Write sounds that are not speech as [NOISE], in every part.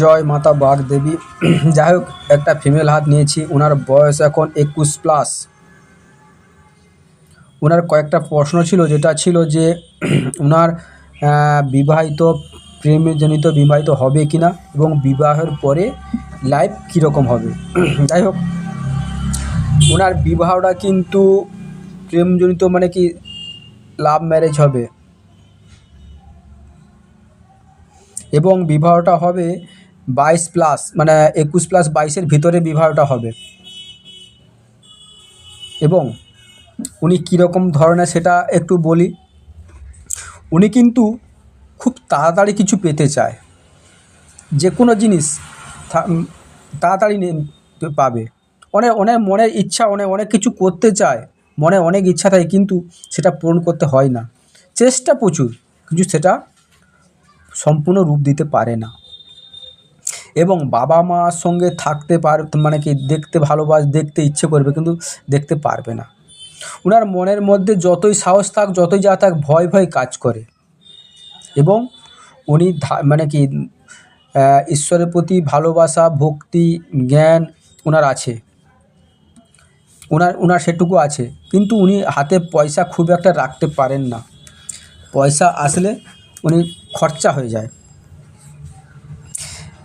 জয় মাতা বাগ দেবী। [CLEARS THROAT] যাই হোক একটা ফিমেল হাত নিয়েছি ওনার বয়স এখন একুশ প্লাস ওনার কয়েকটা প্রশ্ন ছিল, যেটা ছিল যে [CLEARS THROAT] ওনার বিবাহিত, প্রেমজনিত বিবাহিত হবে কি না এবং বিবাহের পরে লাইফ কীরকম হবে। [CLEARS THROAT] যাই হোক ওনার বিবাহটা কিন্তু প্রেমজনিত মানে কি লাভ ম্যারেজ হবে। এবং বিবাহটা হবে বাইশ প্লাস মানে একুশ প্লাস বাইশের ভিতরে বিবাহটা হবে। এবং উনি কীরকম ধরনের সেটা একটু বলি। উনি কিন্তু খুব তাড়াতাড়ি কিছু পেতে চায়। যে কোনো জিনিস তাড়াতাড়ি পাবে। অনেক অনেক মনের ইচ্ছা অনেক অনেক কিছু করতে চায়, মনে অনেক ইচ্ছা থাকে কিন্তু সেটা পূরণ করতে হয় না। চেষ্টা প্রচুর, কিন্তু সেটা সম্পূর্ণ রূপ দিতে পারে না। এবং বাবা মার সঙ্গে থাকতে পার মানে কি দেখতে ভালোবাস, দেখতে ইচ্ছে করবে, কিন্তু দেখতে পারবে না। ওনার মনের মধ্যে যতই সাহস থাক, যতই যা থাক, ভয় ভয় কাজ করে। এবং উনি মানে কি ঈশ্বরের প্রতি ভালোবাসা, ভক্তি, জ্ঞান ওনার আছে। ওনার ওনার সেটুকু আছে। কিন্তু উনি হাতে পয়সা খুব একটা রাখতে পারেন না। পয়সা আসলে উনি খরচা হয়ে যায়।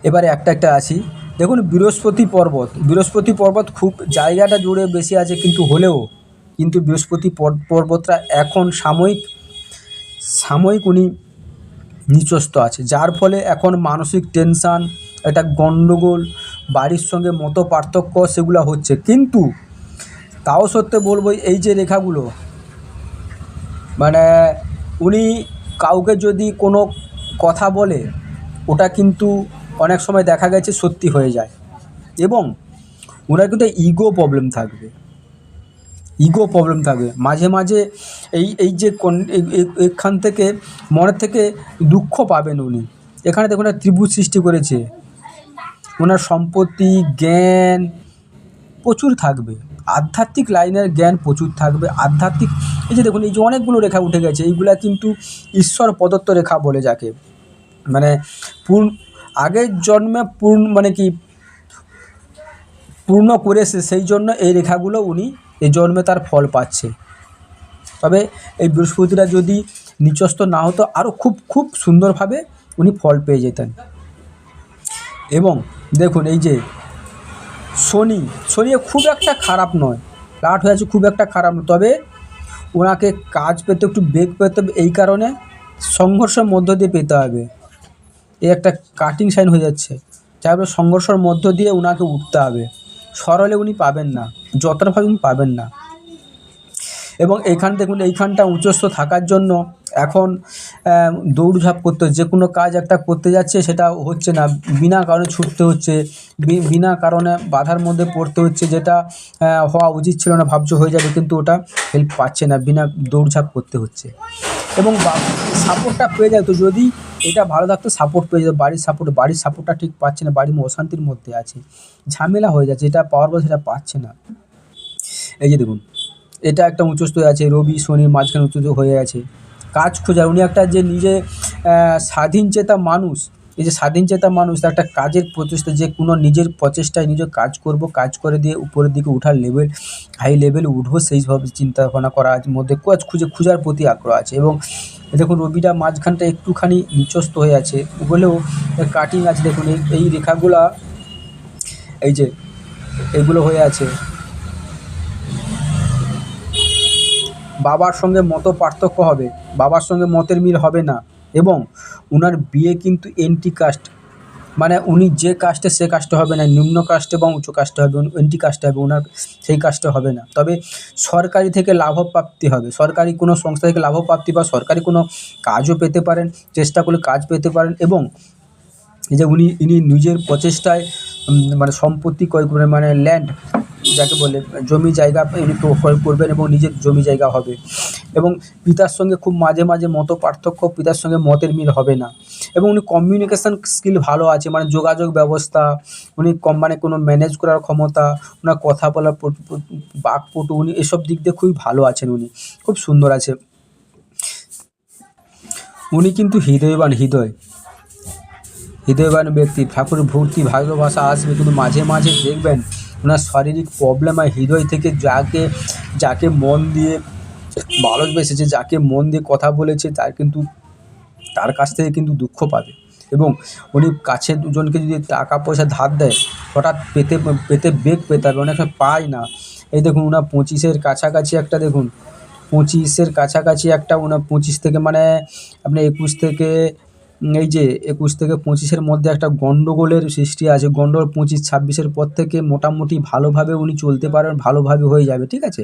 এবারে একটা একটা আসি। দেখুন, বৃহস্পতি পর্বত। বৃহস্পতি পর্বত খুব জায়গাটা জুড়ে বেশি আছে কিন্তু হলেও, কিন্তু বৃহস্পতি পর- পর্বতটা এখন সাময়িক সাময়িক উনি নিচস্ত আছে। যার ফলে এখন মানসিক টেনশান, একটা গণ্ডগোল, বাড়ির সঙ্গে মতো পার্থক্য সেগুলো হচ্ছে। কিন্তু তাও সত্ত্বে বলব এই যে রেখাগুলো মানে উনি কাউকে যদি কোনো কথা বলে, ওটা কিন্তু অনেক সময় দেখা গেছে সত্যি হয়ে যায়। এবং ওনার কিন্তু ইগো প্রবলেম থাকবে। ইগো প্রবলেম থাকবে। মাঝে মাঝে এই এই যে এখান থেকে, মনের থেকে দুঃখ পাবেন উনি। এখানে দেখুন ত্রিভুজ সৃষ্টি করেছে। ওনার সম্পত্তি, জ্ঞান প্রচুর থাকবে। আধ্যাত্মিক লাইনের জ্ঞান প্রচুর থাকবে। আধ্যাত্মিক এই যে দেখুন, এই যে অনেকগুলো রেখা উঠে গেছে, এইগুলা কিন্তু ঈশ্বর প্রদত্ত রেখা বলে যাকে। মানে পূর্ণ আগের জন্মে পূর্ণ মানে কি পূর্ণ করেছে, সেই জন্য এই রেখাগুলো উনি এই জন্মে তার ফল পাচ্ছে। তবে এই বৃহস্পতিটা যদি নিচস্ত না হতো আরও খুব খুব সুন্দরভাবে উনি ফল পেয়ে যেতেন। এবং দেখুন, এই যে শনি শনি খুব একটা খারাপ নয়। লাট হয়ে আছে খুব একটা খারাপ নয়। তবে ওনাকে কাজ পেতে একটু বেগ পেতে হবে এই কারণে সংঘর্ষের মধ্য দিয়ে পেতে হবে। এই একটা কাটিং সাইন হয়ে যাচ্ছে। যার ফলে সংঘর্ষের মধ্য দিয়ে ওনাকে উঠতে হবে। সরলে উনি পাবেন না। যতটা উনি পাবেন না। এবং এইখান দেখুন, এইখানটা উচ্চস্থ থাকার জন্য এখন দৌড়ঝাঁপ করতে যে কোনো কাজ একটা করতে যাচ্ছে, সেটা হচ্ছে না। বিনা কারণে ছুটতে হচ্ছে বিনা কারণে বাধার মধ্যে পড়তে হচ্ছে, যেটা হওয়া উচিত ছিল না, ভাবছ হয়ে যাবে, কিন্তু ওটা হেল্প পাচ্ছে না, বিনা দৌড়ঝাঁপ করতে হচ্ছে। এবং সাপোর্টটা পেয়ে যায় তো, যদি এটা ভালো থাকতো সাপোর্ট পেয়ে যেত, বাড়ির সাপোর্ট বাড়ির সাপোর্টটা ঠিক পাচ্ছে না, বাড়ির অশান্তির মধ্যে আছে, ঝামেলা হয়ে যাচ্ছে এটা পাওয়ার পর সেটা পাচ্ছে না। এই যে দেখুন, এটা একটা উঁচুস্থ আছে, রবি শনি মাঝখানে উঁচু হয়ে আছে। কাজ খোঁজার, উনি একটা যে নিজে স্বাধীন চেতা মানুষ, এই যে স্বাধীন চেতা মানুষ একটা কাজের প্রচেষ্টা, যে কোনো নিজের প্রচেষ্টায় নিজে কাজ করব, কাজ করে দিয়ে উপরের দিকে উঠার লেভেল হাই লেভেলে উঠবো সেইভাবে চিন্তা ভাবনা করা আছে, মধ্যে কাজ খুঁজে, খোঁজার প্রতি আগ্রহ আছে এবং দেখুন, রবিটা মাঝখানটা একটুখানি নিচস্ত হয়ে আছে বলেও কাটিং আছে, দেখুন এই রেখাগুলা, এই যে, এগুলো হয়ে আছে। বাবার সঙ্গে মতো পার্থক্য হবে, বাবার সঙ্গে মতের মিল হবে না এবং ওনার বিয়ে কিন্তু এন্টি কাস্ট। মানে উনি যে কাস্টে সে কাস্টে হবে না, নিম্ন কাস্টে এবং উচ্চ কাস্টে হবে এন্টি কাস্টে হবে ওনার সেই কাস্টে হবে না। তবে সরকারি থেকে লাভপ্রাপ্তি হবে। সরকারি কোনো সংস্থা থেকে লাভপ্রাপ্তি বা সরকারি কোনো কাজও পেতে পারেন, চেষ্টা করলে কাজ পেতে পারেন এবং যে উনি, ইনি নিজের প্রচেষ্টায় মানে সম্পত্তি ক্রয় করবেন মানে ল্যান্ড যাকে বলে, জমি জায়গা ইনি ক্রয় করবেন এবং নিজের জমি জায়গা হবে। এবং পিতার সঙ্গে খুব মাঝে মাঝে মত পার্থক্য, পিতার সঙ্গে মতের মিল হবে না। এবং উনি কমিউনিকেশান স্কিল ভালো আছে মানে যোগাযোগ ব্যবস্থা, উনি মানে কোনো ম্যানেজ করার ক্ষমতা, ওনার কথা বলার পট- পট- বাকপটু, উনি এসব দিক দিয়ে খুবই ভালো আছেন উনি, খুব সুন্দর আছে। উনি কিন্তু হৃদয়বান, হৃদয়। হৃদয়বান ব্যক্তি, ঠাকুর ভর্তি ভালোবাসা আসবে, কিন্তু মাঝে মাঝে দেখবেন ওনার শারীরিক প্রবলেম আর হৃদয় থেকে যাকে যাকে মন দিয়ে ভালোবেসেছে যাকে মন দিয়ে কথা বলেছে, তার কিন্তু, তার কাছ থেকে কিন্তু দুঃখ পাবে। এবং উনি কাছের দুজনকে যদি টাকা পয়সা ধার দেয়, হঠাৎ পেতে পেতে বেগ পেতে হবে অনেক পায় না। এই দেখুন ওনার পঁচিশের কাছাকাছি একটা দেখুন, পঁচিশের কাছাকাছি একটা ওনার পঁচিশ থেকে মানে আপনার একুশ থেকে এই যে একুশ থেকে পঁচিশের মধ্যে একটা গণ্ডগোলের সৃষ্টি আছে, গণ্ডগোল পঁচিশ, ছাব্বিশের পর থেকে মোটামুটি ভালোভাবে উনি চলতে পারেন, ভালোভাবে হয়ে যাবে, ঠিক আছে?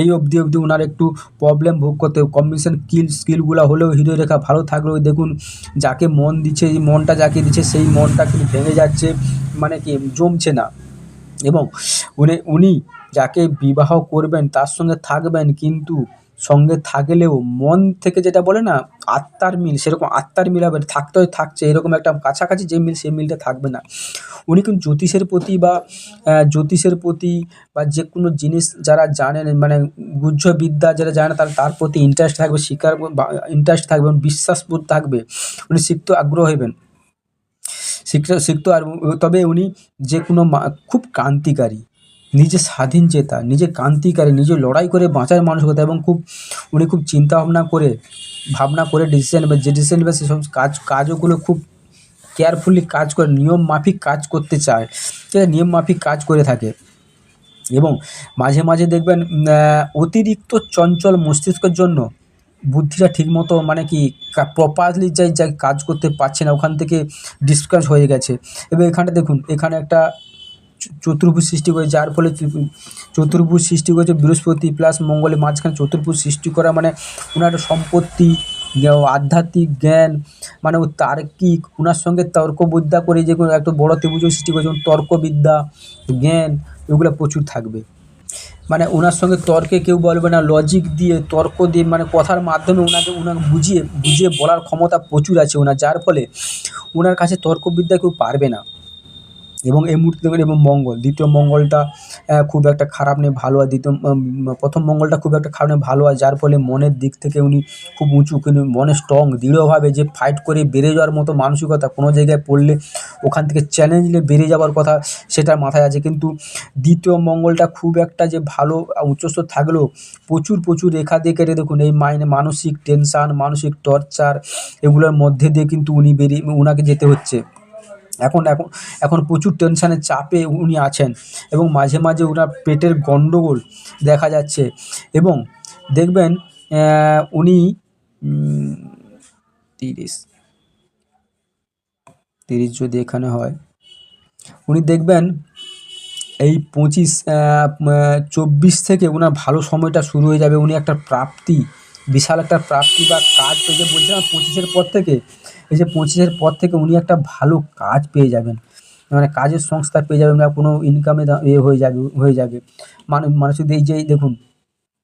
এই অবধি অবধি ওনার একটু প্রবলেম ভোগ করতে কম্বিনেশন স্কিল স্কিলগুলো হলেও হৃদয় রেখা ভালো থাকলেও দেখুন, যাকে মন দিচ্ছে, এই মনটা যাকে দিচ্ছে, সেই মনটা কিন্তু ভেঙে যাচ্ছে মানে কি, জমছে না। এবং উনি উনি যাকে বিবাহ করবেন, তার সঙ্গে থাকবেন, কিন্তু সঙ্গে থাকলেও মন থেকে যেটা বলে না, আত্মার মিল, সেরকম আত্মার মিল হবে থাকতে হয়, থাকছে, এরকম একটা কাছাকাছি যে মিল সেই মিলটা থাকবে না। উনি কিন্তু জ্যোতিষের প্রতি বা জ্যোতিষের প্রতি বা যে কোনো জিনিস যারা জানেন মানে গুহ্য বিদ্যা যারা জানে তার তার প্রতি ইন্টারেস্ট থাকবে, শিকার ইন্টারেস্ট থাকবে বিশ্বাসবোধ থাকবে। উনি শিখতে আগ্রহ হবেন শিখতে শিখতো আর, তবে উনি যে কোনো খুব ক্রান্তিকারী। নিজে স্বাধীন চেতা, নিজে ক্রান্তিকারী, নিজে লড়াই করে বাঁচার মানসিকতা এবং খুব, উনি খুব চিন্তা ভাবনা করে ভাবনা করে ডিসিশন নেবে যে ডিসিশন নেবে সেসব কাজ, কাজগুলো খুব কেয়ারফুলি কাজ করে, নিয়ম মাফিক কাজ করতে চায়। ঠিক আছে, নিয়ম মাফিক কাজ করে থাকে। এবং মাঝে মাঝে দেখবেন অতিরিক্ত চঞ্চল মস্তিষ্কের জন্য বুদ্ধিটা ঠিকমতো মানে কি প্রপারলি যাই যাই কাজ করতে পারছে না, ওখান থেকে ডিসকাস হয়ে গেছে। এবং এখানে দেখুন, এখানে একটা চতুর্ভুজ সৃষ্টি করে, যার ফলে চতুর্ভুজ সৃষ্টি করেছে বৃহস্পতি প্লাস মঙ্গলের মাঝখানে চতুর্ভুজ সৃষ্টি করা মানে ওনার সম্পত্তি আধ্যাত্মিক জ্ঞান মানে ও তার্কিক, ওনার সঙ্গে তর্কবিদ্যা করে যে কোনো একটা বড় ত্রিভুজ সৃষ্টি করেছে, যেমন তর্কবিদ্যা, জ্ঞান, এগুলো প্রচুর থাকবে। মানে ওনার সঙ্গে তর্কে কেউ বলবে না লজিক দিয়ে, তর্ক দিয়ে মানে কথার মাধ্যমে ওনাকে ওনাকে বুঝিয়ে বুঝিয়ে বলার ক্ষমতা প্রচুর আছে ওনার, যার ফলে ওনার কাছে তর্কবিদ্যা কেউ পারবে না। এবং এই মুহূর্তে দেখবেন এবং মঙ্গল দ্বিতীয় মঙ্গলটা খুব একটা খারাপ নেই ভালো আর দ্বিতীয় প্রথম মঙ্গলটা খুব একটা খারাপ নেই ভালো আর যার ফলে মনের দিক থেকে উনি খুব উঁচু কিন্তু মনে স্ট্রং দৃঢ়ভাবে যে ফাইট করে বেড়ে যাওয়ার মতো মানসিকতা কোনো জায়গায় পড়লে ওখান থেকে চ্যালেঞ্জ নিয়ে বেড়ে যাওয়ার কথা সেটার মাথায় আছে। কিন্তু দ্বিতীয় মঙ্গলটা খুব একটা যে ভালো আহ, উচ্চস্থ থাকলেও প্রচুর প্রচুর রেখা দিয়ে কেটে দেখুন এই মাইনে মানসিক টেনশান মানসিক টর্চার এগুলোর মধ্যে দিয়ে কিন্তু উনি বেরিয়ে ওনাকে যেতে হচ্ছে। এখন এখন এখন প্রচুর টেনশানের চাপে উনি আছেন এবং মাঝে মাঝে ওনার পেটের গণ্ডগোল দেখা যাচ্ছে এবং দেখবেন উনি তিরিশ তিরিশ যদি এখানে হয়, উনি দেখবেন এই পঁচিশ চব্বিশ থেকে ওনার ভালো সময়টা শুরু হয়ে যাবে। উনি একটা প্রাপ্তি, বিশাল একটা প্রাপ্তি বা কাজ এই যে বলছিলাম পঁচিশের পর থেকে। এই যে পঁচিশের পর থেকে উনি একটা ভালো কাজ পেয়ে যাবেন। মানে কাজের সংস্থা পেয়ে যাবেন বা কোনো ইনকামে এ হয়ে যাবে হয়ে যাবে। মানুষ মানুষের এই যে দেখুন,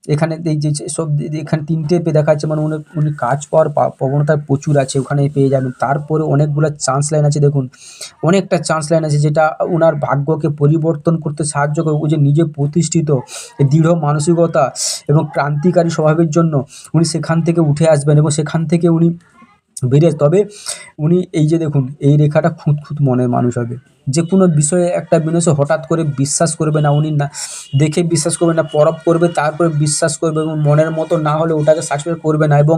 এখানে এই যে সব এখানে তিনটে পেয়ে দেখা যাচ্ছে মানে উনি উনি কাজ পাওয়ার প্রবণতা প্রচুর আছে, ওখানে পেয়ে যাবেন। তারপরে অনেকগুলো চান্স লাইন আছে, দেখুন, অনেকটা চান্স লাইন আছে যেটা ওনার ভাগ্যকে পরিবর্তন করতে সাহায্য করে। ও যে নিজে প্রতিষ্ঠিত, দৃঢ় মানসিকতা এবং ক্রান্তিকারী স্বভাবের জন্য উনি সেখান থেকে উঠে আসবেন এবং সেখান থেকে উনি বেরিয়ে তবে উনি এই যে দেখুন, এই রেখাটা খুঁত খুঁত মনের মানুষ হবে। যে কোনো বিষয়ে একটা বিনয় হঠাৎ করে বিশ্বাস করবে না, উনি না দেখে বিশ্বাস করবে না পরব করবে, তারপরে বিশ্বাস করবে এবং মনের মতো না হলে ওটাকে সাকসেস করবে না এবং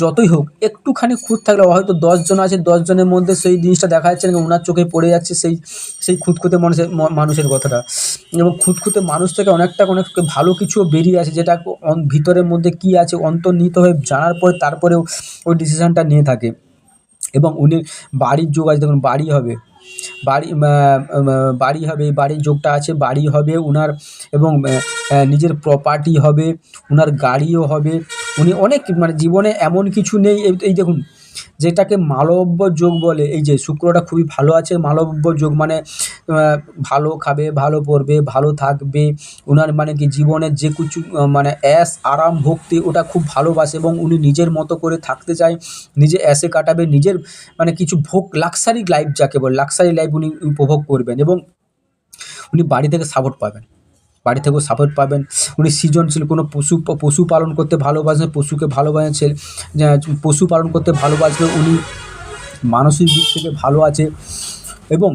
যতই হোক, একটুখানি খুঁত থাকলে হয়তো দশজন আছে দশজনের মধ্যে সেই জিনিসটা দেখা যাচ্ছে না ওনার চোখে পড়ে যাচ্ছে সেই সেই খুঁতখুঁতে মানুষের মানুষের কথাটা। এবং খুঁতখুঁতে মানুষ থেকে অনেকটা অনেক ভালো কিছুও বেরিয়ে আসে, যেটা ভিতরের মধ্যে কী আছে, অন্তর্নিহিত হয়ে জানার পরে তারপরেও ওই ডিসিশানটা নিয়ে থাকে এবং উনি বাড়ির যোগ আছে, দেখুন, বাড়ি হবে, বাড়ি বাড়ি হবে বাড়ির যোগটা আছে, বাড়ি হবে ওনার এবং নিজের প্রপার্টি হবে ওনার গাড়িও হবে, উনি অনেক মানে জীবনে এমন কিছু নেই এই দেখুন যেটাকে মালব্য যোগ বলে, এই যে শুক্রটা খুবই ভালো আছে, মালব্য যোগ মানে ভালো খাবে, ভালো পরবে ভালো থাকবে ওনার মানে কি জীবনের যে কিছু মানে অ্যাস, আরাম, ভক্তি, ওটা খুব ভালোবাসে এবং উনি নিজের মতো করে থাকতে চায়, নিজে অ্যাসে কাটাবে, নিজের মানে কিছু ভোগ লাক্সারি লাইফ যাকে বলে লাক্সারি লাইফ উনি উপভোগ করবেন এবং উনি বাড়ি থেকে সাপোর্ট পাবেন। বাড়ি থেকেও সাপোর্ট পাবেন। উনি সৃজনশীল, কোনো পশু পশু পালন করতে ভালোবাসেন পশুকে ভালোবাসেন পশু পালন করতে ভালোবাসবে উনি মানসিক দিক থেকে ভালো আছে। এবং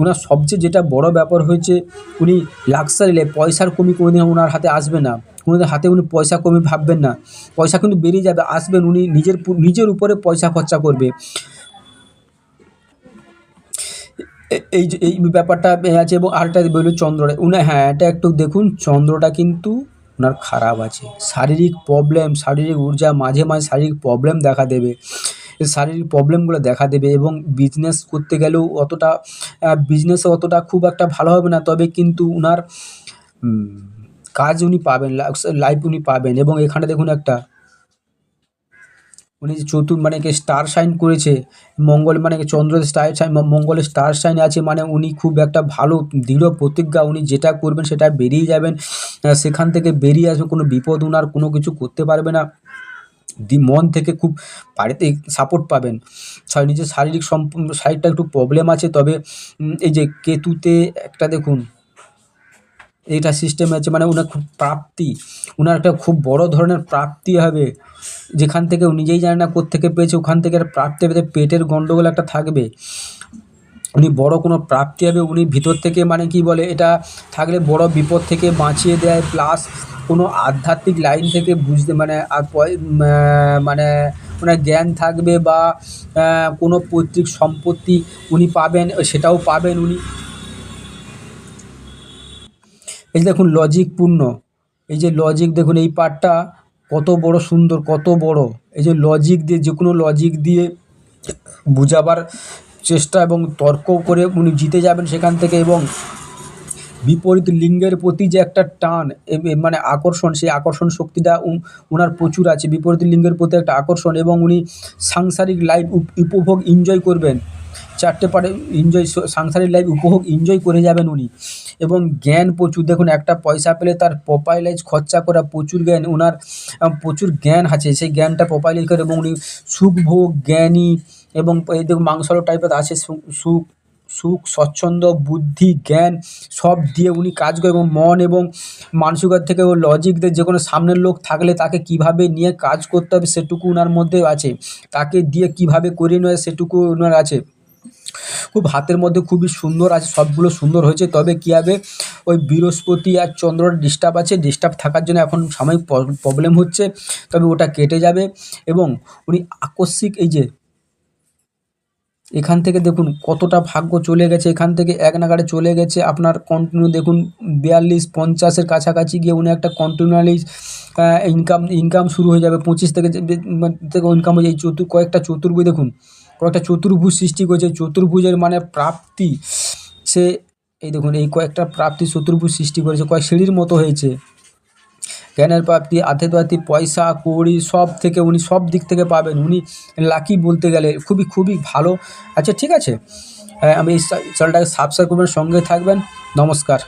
ওনার সবচেয়ে যেটা বড় ব্যাপার হয়েছে, উনি লাক্সারি পয়সার কমি কোনোদিন ওনার হাতে আসবে না। কোনোদিন হাতে উনি পয়সা কমি ভাববেন না। পয়সা কিন্তু বেরিয়ে যাবে, আসবেন, উনি নিজের নিজের উপরে পয়সা খরচা করবে। এই এই ব্যাপারটা আছে এবং আরেকটা বলল চন্দ্রটা উনি হ্যাঁ এটা একটু দেখুন চন্দ্রটা কিন্তু ওনার খারাপ আছে। শারীরিক প্রবলেম শারীরিক ঊর্জা মাঝে মাঝে শারীরিক প্রবলেম দেখা দেবে। শারীরিক প্রবলেমগুলো দেখা দেবে এবং বিজনেস করতে গেলেও অতটা বিজনেসে অতটা খুব একটা ভালো হবে না। তবে কিন্তু উম, কাজ উনি পাবেন লাইফ উনি পাবেন। এবং এখানে দেখুন একটা উনি যে চতুর মানে কি স্টার সাইন করেছে, মঙ্গল মানে কি চন্দ্র স্টার সাইন মঙ্গলের স্টার সাইন আছে মানে উনি খুব একটা ভালো, দৃঢ় প্রতিজ্ঞা। উনি যেটা করবেন সেটা বেরিয়ে যাবেন সেখান থেকে বেরিয়ে আসবে কোনো বিপদ উনার কোনো কিছু করতে পারবে না। দি মন থেকে খুব বাড়িতে সাপোর্ট পাবেন। ছয়, নিজের শারীরিক সম্প সাইডটা একটু প্রবলেম আছে, তবে এই যে কেতুতে একটা দেখুন এইটা সিস্টেম আছে মানে ওনার খুব প্রাপ্তি। ওনার একটা খুব বড় ধরনের প্রাপ্তি হবে। যেখান থেকে নিজেই জানে না কোত্থেকে পেয়েছে, ওখান থেকে একটা প্রাপ্তি হবে পেটের গণ্ডগোল একটা থাকবে। উনি বড় কোনো প্রাপ্তি হবে, উনি ভিতর থেকে মানে কি বলে, এটা থাকলে বড় বিপদ থেকে বাঁচিয়ে দেয় প্লাস কোনো আধ্যাত্মিক লাইন থেকে বুঝতে মানে আর মানে ওনার জ্ঞান থাকবে বা কোনো পৈতৃক সম্পত্তি উনি পাবেন, সেটাও পাবেন উনি। এই যে দেখুন লজিক পূর্ণ, এই যে লজিক দেখুন, এই পার্টটা কত বড় সুন্দর, কত বড়। এই যে লজিক দিয়ে, যে কোনো লজিক দিয়ে বুঝাবার চেষ্টা এবং তর্ক করে উনি জিতে যাবেন সেখান থেকে এবং বিপরীত লিঙ্গের প্রতি যে একটা টান মানে আকর্ষণ, সেই আকর্ষণ শক্তিটা ওনার প্রচুর আছে। বিপরীত লিঙ্গের প্রতি একটা আকর্ষণ এবং উনি সাংসারিক লাইফ উপভোগ এনজয় করবেন। চারটে পারে এনজয় সাংসারিক লাইফ উপভোগ এনজয় করে যাবেন উনি। এবং জ্ঞান প্রচুর। দেখুন, একটা পয়সা পেলে তার প্রোপাইলাইজ খরচা করা প্রচুর জ্ঞান ওনার প্রচুর জ্ঞান আছে। সেই জ্ঞানটা প্রোপাইলাইজ করে এবং উনি সুখভোগ জ্ঞানী এবং, এই দেখুন মাংসল টাইপের আছে সুখ সুখ, স্বচ্ছন্দ, বুদ্ধি, জ্ঞান সব দিয়ে উনি কাজ করে এবং মন এবং মানসিকতা থেকে ও লজিক দিয়ে যে কোনো সামনের লোক থাকলে তাকে কীভাবে নিয়ে কাজ করতে হবে সেটুকু ওনার মধ্যে আছে। তাকে দিয়ে কীভাবে করিয়ে নেওয়া সেটুকু ওনার আছে। খুব হাতের মধ্যে খুবই সুন্দর আছে, সবগুলো সুন্দর হয়েছে। তবে কী হবে, ওই বৃহস্পতি আর চন্দ্রর ডিস্টার্ব আছে ডিস্টার্ব থাকার জন্য এখন সাময়িক প্রবলেম হচ্ছে। তবে ওটা কেটে যাবে এবং উনি আকস্মিক এই যে, এখান থেকে দেখুন কতটা ভাগ্য চলে গেছে। এখান থেকে এক নাগাড়ে চলে গেছে আপনার কন্টিনিউ দেখুন বিয়াল্লিশ, পঞ্চাশের কাছাকাছি গিয়ে উনি একটা কন্টিনিউয়ালি ইনকাম ইনকাম শুরু হয়ে যাবে। পঁচিশ থেকে মানে থেকে ইনকাম হয়ে যায় চতুর, কয়েকটা চতুর্ভুজ দেখুন। কয়েকটা চতুর্ভুজ সৃষ্টি করেছে। চতুর্ভুজের মানে প্রাপ্তি। সে, এই দেখুন, এই কয়েকটা প্রাপ্তি চতুর্ভুজ সৃষ্টি করেছে, কয়েক সিঁড়ির মতো হয়েছে। জ্ঞানের প্রাপ্তি, আধ্যাত্মিক পয়সা, কৌড়ি, সব থেকে উনি সব দিক থেকে পাবেন। উনি লাকি বলতে গেলে খুবই খুবই ভালো। আচ্ছা ঠিক আছে। হ্যাঁ আমি চ্যানেলটাকে সাবস্ক্রাইব করবেন, সঙ্গে থাকবেন। নমস্কার।